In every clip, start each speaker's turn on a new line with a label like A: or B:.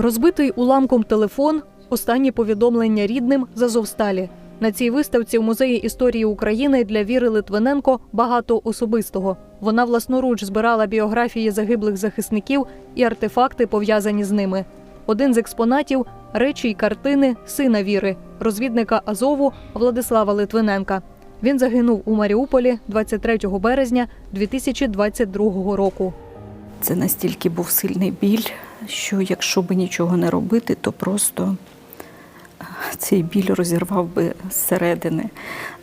A: Розбитий уламком телефон, останні повідомлення рідним з Азовсталі. На цій виставці в музеї історії України для Віри Литвиненко багато особистого. Вона власноруч збирала біографії загиблих захисників і артефакти, пов'язані з ними. Один з експонатів речі й картини сина Віри, розвідника Азову Владислава Литвиненка. Він загинув у Маріуполі 23 березня 2022 року.
B: Це настільки був сильний біль, що якщо би нічого не робити, то просто е, цей біль розірвав би зсередини,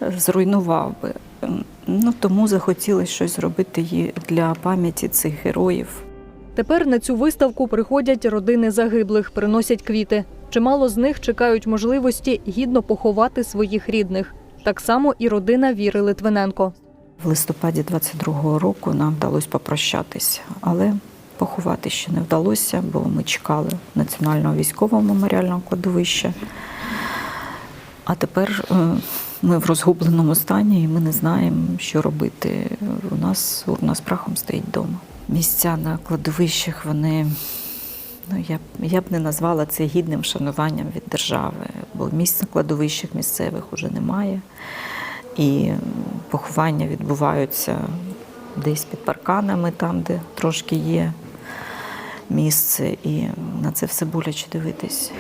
B: е, зруйнував би. Ем, Ну, тому захотілося щось зробити для пам'яті цих героїв.
A: Тепер на цю виставку приходять родини загиблих, приносять квіти. Чимало з них чекають можливості гідно поховати своїх рідних. Так само і родина Віри Литвиненко.
B: В листопаді 22-го року нам вдалося попрощатися, але поховати ще не вдалося, бо ми чекали Національного військового меморіального кладовища. А тепер е, ми в розгубленому стані і ми не знаємо, що робити. У нас урна з прахом стоїть вдома. Місця на кладовищах вони. Ну, я, я б не назвала це гідним шануванням від держави, бо місць на кладовищах місцевих уже немає. І поховання відбуваються десь під парканами, там, де трошки є місце, і на це все боляче дивитись.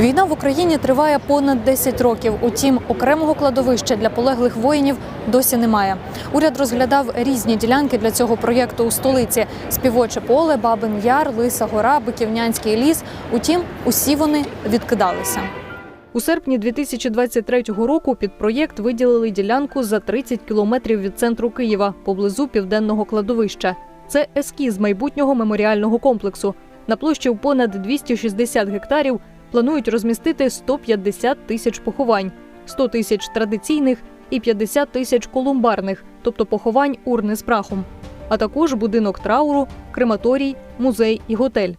A: Війна в Україні триває понад 10 років. Утім, окремого кладовища для полеглих воїнів досі немає. Уряд розглядав різні ділянки для цього проєкту у столиці: співоче поле, Бабин Яр, Лиса Гора, Биківнянський ліс. Утім, усі вони відкидалися. У серпні 2023 року під проєкт виділили ділянку за 30 кілометрів від центру Києва поблизу південного кладовища. Це ескіз майбутнього меморіального комплексу. На площі в понад 260 гектарів планують розмістити 150 тисяч поховань, 100 тисяч традиційних і 50 тисяч колумбарних, тобто поховань урни з прахом, а також будинок трауру, крематорій, музей і готель.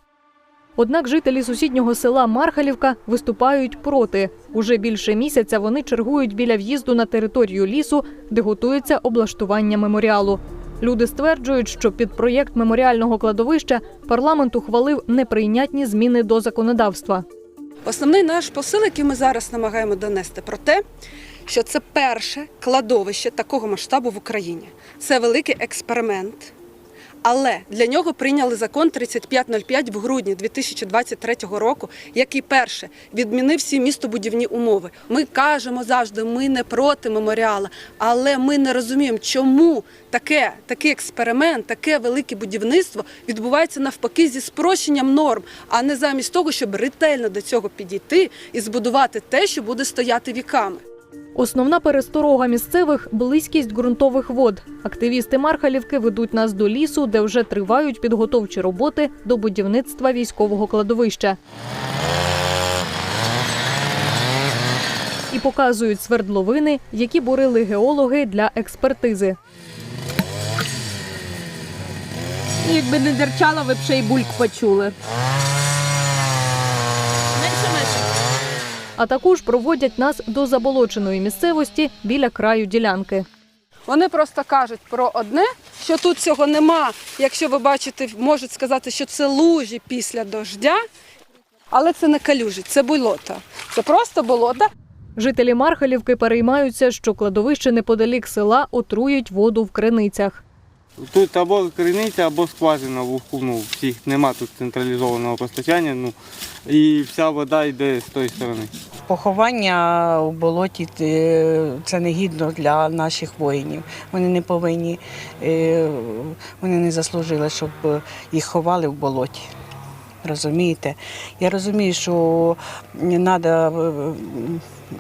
A: Однак жителі сусіднього села Мархалівка виступають проти. Уже більше місяця вони чергують біля в'їзду на територію лісу, де готується облаштування меморіалу. Люди стверджують, що під проєкт меморіального кладовища парламент ухвалив неприйнятні зміни до законодавства.
C: Основний наш посил, який ми зараз намагаємо донести, про те, що це перше кладовище такого масштабу в Україні. Це великий експеримент. Але для нього прийняли закон 3505 в грудні 2023 року, який перше відмінив всі містобудівні умови. Ми кажемо завжди, ми не проти меморіала, але ми не розуміємо, чому таке, такий експеримент, таке велике будівництво відбувається навпаки зі спрощенням норм, а не замість того, щоб ретельно до цього підійти і збудувати те, що буде стояти віками.
A: Основна пересторога місцевих близькість ґрунтових вод. Активісти Мархалівки ведуть нас до лісу, де вже тривають підготовчі роботи до будівництва військового кладовища. І показують свердловини, які бурили геологи для експертизи.
D: Якби не дерчала, ви б ще й бульк почули.
A: А також проводять нас до заболоченої місцевості біля краю ділянки.
C: Вони просто кажуть про одне, що тут цього нема. Якщо ви бачите, можуть сказати, що це лужі після дождя, але це не калюжі, це болото. Це просто болото.
A: Жителі Мархалівки переймаються, що кладовище неподалік села отрують воду в криницях.
E: Тут або криниця, або скважина вуху, ну, всіх нема тут централізованого постачання, ну, і вся вода йде з тої сторони.
F: Поховання у болоті е, це негідно для наших воїнів. Вони не повинні, е, вони не заслужили, щоб їх ховали в болоті. Розумієте? Я розумію, що треба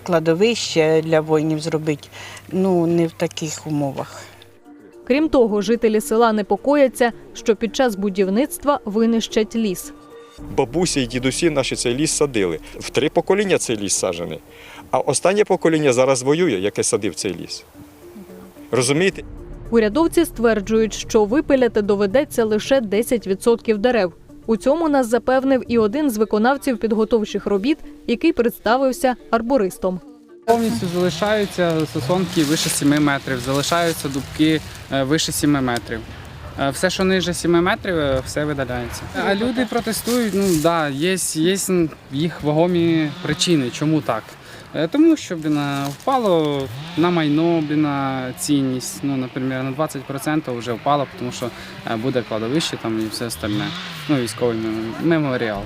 F: кладовище для воїнів зробити, ну не в таких умовах.
A: Крім того, жителі села непокояться, що під час будівництва винищать ліс.
G: бабусі і дідусі наші цей ліс садили. В три покоління цей ліс саджений. А останнє покоління зараз воює, яке садив цей ліс. Розумієте?
A: Урядовці стверджують, що випиляти доведеться лише 10% дерев. У цьому нас запевнив і один з виконавців підготовчих робіт, який представився арбористом.
H: Повністю залишаються сосонки вище 7 метрів, залишаються дубки е, вище 7 метрів. Е, Все, що ниже 7 метрів, е, все видаляється. А люди протестують, ну да, є, є їх вагомі причини, чому так. Тому що блін, е, впало на майно, блін, на цінність. Ну, наприклад, на 20% вже впало, тому що буде кладовище там і все остальне. Ну, військовий меморіал.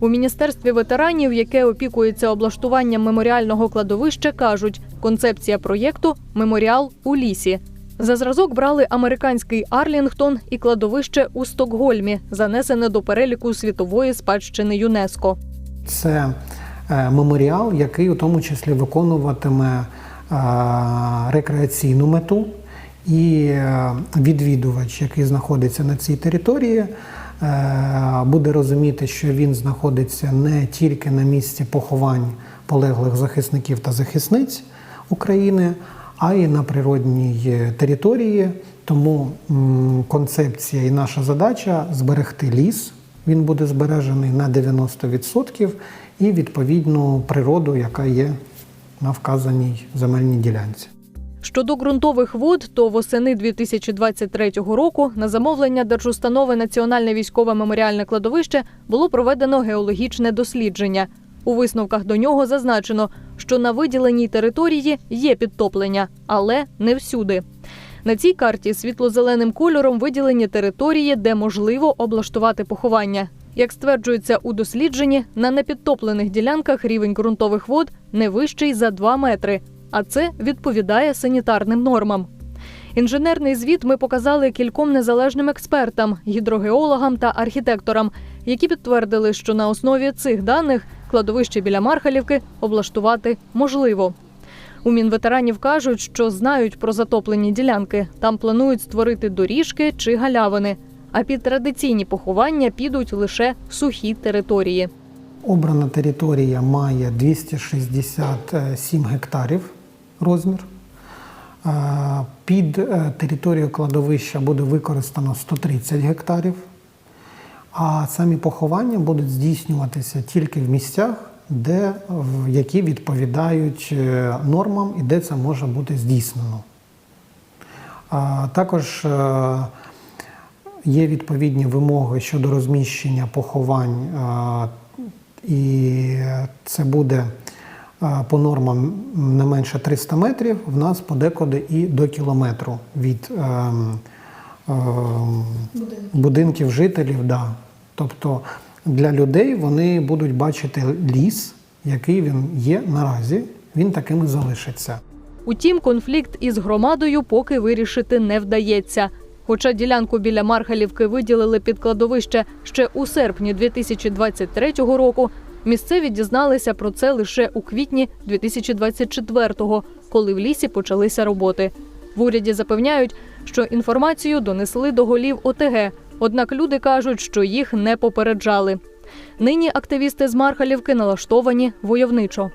A: У міністерстві ветеранів, яке опікується облаштуванням меморіального кладовища, кажуть, концепція проєкту меморіал у лісі. За зразок брали американський Арлінгтон і кладовище у Стокгольмі, занесене до переліку світової спадщини ЮНЕСКо.
I: Це е, меморіал, який у тому числі виконуватиме е, рекреаційну мету, і е, відвідувач, який знаходиться на цій території, буде розуміти, що він знаходиться не тільки на місці поховань полеглих захисників та захисниць України, а й на природній території. Тому концепція і наша задача зберегти ліс. Він буде збережений на 90% і відповідну природу, яка є на вказаній земельній ділянці.
A: Щодо ґрунтових вод, то восени 2023 року на замовлення держустанови Національне військове меморіальне кладовище було проведено геологічне дослідження. У висновках до нього зазначено, що на виділеній території є підтоплення, але не всюди. На цій карті світло-зеленим кольором виділені території, де можливо облаштувати поховання. Як стверджується у дослідженні, на непідтоплених ділянках рівень ґрунтових вод не вищий за 2 метри, а це відповідає санітарним нормам. Інженерний звіт ми показали кільком незалежним експертам, гідрогеологам та архітекторам, які підтвердили, що на основі цих даних кладовище біля Мархалівки облаштувати можливо. У Мінветеранів кажуть, що знають про затоплені ділянки. Там планують створити доріжки чи галявини. А під традиційні поховання підуть лише сухі території.
I: Обрана територія має 267 гектарів розмір. Е, Під е, територією кладовища буде використано 130 гектарів, а самі поховання будуть здійснюватися тільки в місцях, де, які відповідають е, нормам і де це може бути здійснено. Також є відповідні вимоги щодо розміщення поховань, і це буде по нормам не менше 300 метрів, в нас подекуди і до кілометру від ем, ем, будинків жителів. Да. Тобто для людей вони будуть бачити ліс, який він є наразі, він таким і залишиться.
A: Утім, конфлікт із громадою поки вирішити не вдається. Хоча ділянку біля Мархалівки виділили під кладовище ще у серпні 2023 року, місцеві дізналися про це лише у квітні 2024-го, коли в лісі почалися роботи. В уряді запевняють, що інформацію донесли до голів ОТГ, однак люди кажуть, що їх не попереджали. Нині активісти з Мархалівки налаштовані войовничо.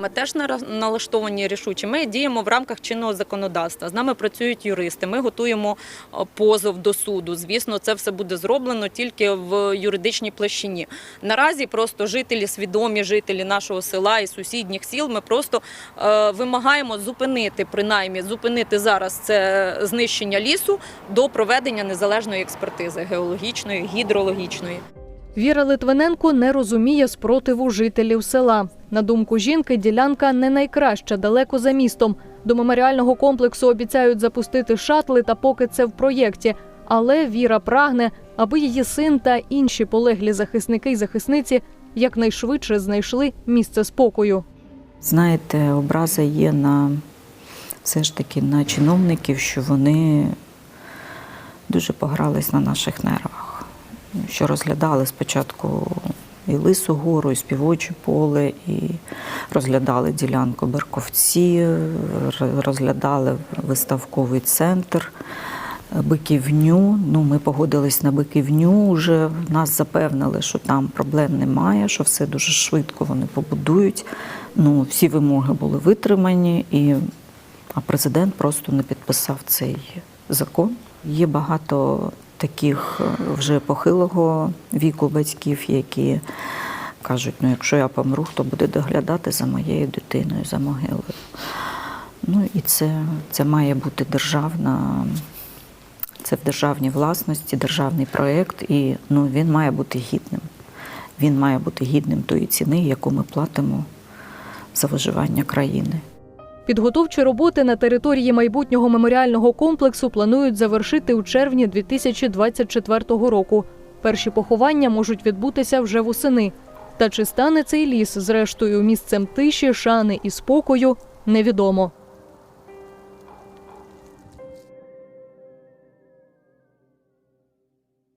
J: Ми теж налаштовані рішучі. Ми діємо в рамках чинного законодавства. З нами працюють юристи. Ми готуємо е, позов до суду. Звісно, це все буде зроблено тільки в юридичній площині. Наразі просто жителі, свідомі жителі нашого села і сусідніх сіл. Ми просто е, вимагаємо зупинити, принаймні зупинити зараз це знищення лісу до проведення незалежної експертизи геологічної, гідрологічної.
A: Віра Литвиненко не розуміє спротиву жителів села. На думку жінки, ділянка не найкраща далеко за містом. До меморіального комплексу обіцяють запустити шатли, та поки це в проєкті. Але Віра прагне, аби її син та інші полеглі захисники й захисниці якнайшвидше знайшли місце спокою.
B: Знаєте, образа є на все ж таки на чиновників, що вони дуже погрались на наших нервах. Що розглядали спочатку і Лису гору, і співоче поле, і розглядали ділянку Берковці, розглядали виставковий центр. Биківню. Ну, ми погодились на Биківню. Вже нас запевнили, що там проблем немає, що все дуже швидко вони побудують. Ну, всі вимоги були витримані, і а президент просто не підписав цей закон. Є багато таких е, вже похилого віку батьків, які кажуть: ну, якщо я помру, хто буде доглядати за моєю дитиною, за могилою. Ну і це, це має бути державна Це в державній власності, державний проєкт, і ну, він має бути гідним. Він має бути гідним тої ціни, яку ми платимо за виживання країни.
A: Підготовчі роботи на території майбутнього меморіального комплексу планують завершити у червні 2024 року. Перші поховання можуть відбутися вже восени. Та чи стане цей ліс, зрештою, місцем тиші, шани і спокою, невідомо.